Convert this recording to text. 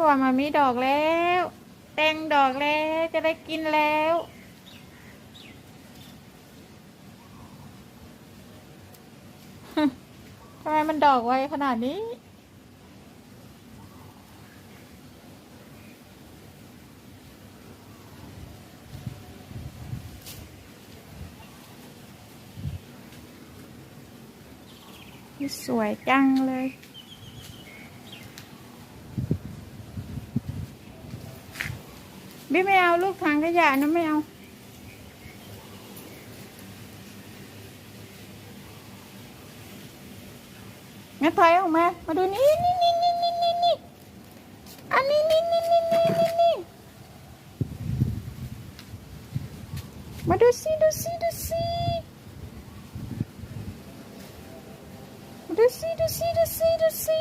ถั่วมามีดอกแล้ว แตงดอกแล้วจะได้กินแล้วทำไมมันดอกไวขนาดนี้ สวยจังเลย บิ๊ไม่เอาลูกถังขยะนะไม่เอา งั้นถอยออกมา มาดูนี่นี่นี่นี่นี่นี่นี่อันนี้นี่นี่นี่นี่นี่นี่มาดูสิดูสิดูสิมาดูสิดูสิดูสิดูสิ